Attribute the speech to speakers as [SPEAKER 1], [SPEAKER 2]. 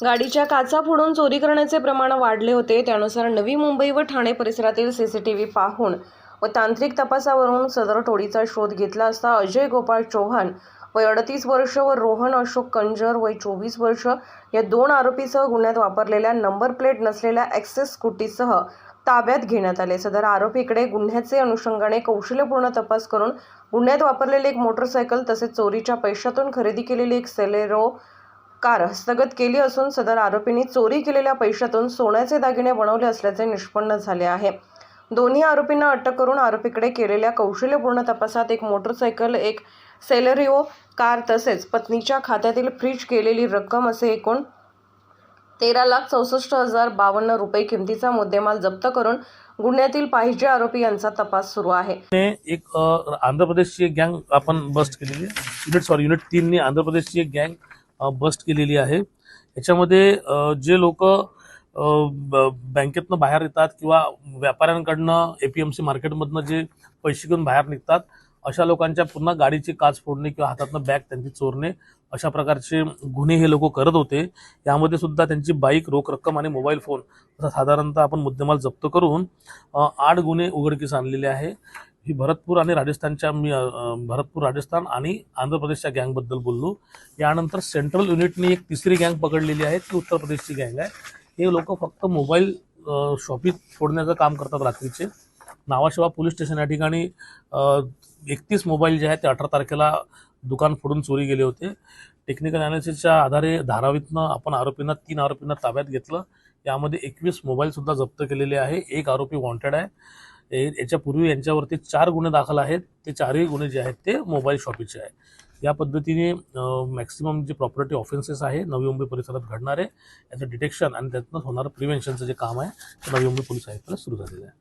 [SPEAKER 1] गाडीच्या काचा फोडून चोरी करण्याचे प्रमाण वाढले होते. त्यानुसार नवी मुंबई व ठाणे परिसरातील सीसीटीव्ही पाहून व तांत्रिक तपासावरून सदर टोळीचा शोध घेतला असता अजय गोपाळ चौहान वय अडतीस वर्ष व रोहन अशोक कंजर वय चोवीस वर्ष या दोन आरोपीसह गुन्ह्यात वापरलेल्या नंबर प्लेट नसलेल्या ॲक्सेस स्कूटीसह ताब्यात घेण्यात आले. सदर आरोपीकडे गुन्ह्याचे अनुषंगाने कौशल्यपूर्ण तपास करून गुन्ह्यात वापरलेले एक मोटरसायकल तसेच चोरीच्या पैशातून खरेदी केलेली एक सेलेरो कार हस्तगत केली असून सदर आरोपींनी चोरी केलेल्या पैशातून सोन्याचे दागिने बनवले असल्याचे निष्पन्न झाले आहे. दोन्ही आरोपींना अटक करून आरोपीकडे केलेल्या कौशल्यपूर्ण तपासात एक मोटरसायकल एक सेलेरिओ कार तसेच पत्नीच्या खात्यातील फ्रीज केलेली रक्कम असे एकूण तेरा लाख चौसष्ट हजार बावन्न रुपये किमतीचा मुद्देमाल जप्त करून गुन्ह्यातील पाहिजे आरोपी यांचा तपास सुरू आहे.
[SPEAKER 2] एक आंध्र प्रदेशची एक गँग आपण बस्ट केलेली युनिट सॉरी युनिट तीनने आंध्र प्रदेशची एक गँग बस्ट केलेली आहे. याच्यामध्ये जे लोक बँकेतनं बाहेर येतात किंवा व्यापाऱ्यांकडनं ए पी एम सी मार्केटमधनं जे पैसे घेऊन बाहेर निघतात अशा लोकांच्या पुन्हा गाडीची काच फोडणे किंवा हातातनं बॅग त्यांची चोरणे अशा प्रकारचे गुन्हे हे लोक करत होते. यामध्ये सुद्धा त्यांची बाईक रोख रक्कम आणि मोबाईल फोन असा साधारणतः आपण मुद्देमाल जप्त करून आठ गुन्हे उघडकीस आणलेले आहे. ही भरतपूर आणि राजस्थानच्या मी भरतपूर राजस्थान आणि आंध्र प्रदेशच्या गँगबद्दल बोललो. यानंतर सेंट्रल युनिटने एक तिसरी गँग पकडलेली आहे ती उत्तर प्रदेशची गँग आहे. हे लोक फक्त मोबाईल शॉपीत फोडण्याचं काम करतात रात्रीचे. नावाशिवा पोलीस स्टेशन या ठिकाणी एकतीस मोबाईल जे आहेत ते अठरा तारखेला दुकान फोडून चोरी गेले होते. टेक्निकल अनालिसिसच्या आधारे धारावीतनं आपण आरोपींना तीन आरोपींना ताब्यात घेतलं. यामध्ये एकवीस मोबाईलसुद्धा जप्त केलेले आहे. एक आरोपी वॉन्टेड आहे. याच्यापूर्वी यांच्यावरती चार गुन्हे दाखल आहेत. ते चारही गुन्हे जे आहेत ते मोबाईल शॉपीचे आहे या पद्धतीने मॅक्सिमम जे प्रॉपर्टी ऑफेन्सेस आहे नवी मुंबई परिसरात घडणारे याचं डिटेक्शन आणि त्यातनं होणारं प्रिव्हेन्शनचं जे काम आहे ते नवी मुंबई पोलीस आयुक्ताला सुरू झालेलं आहे.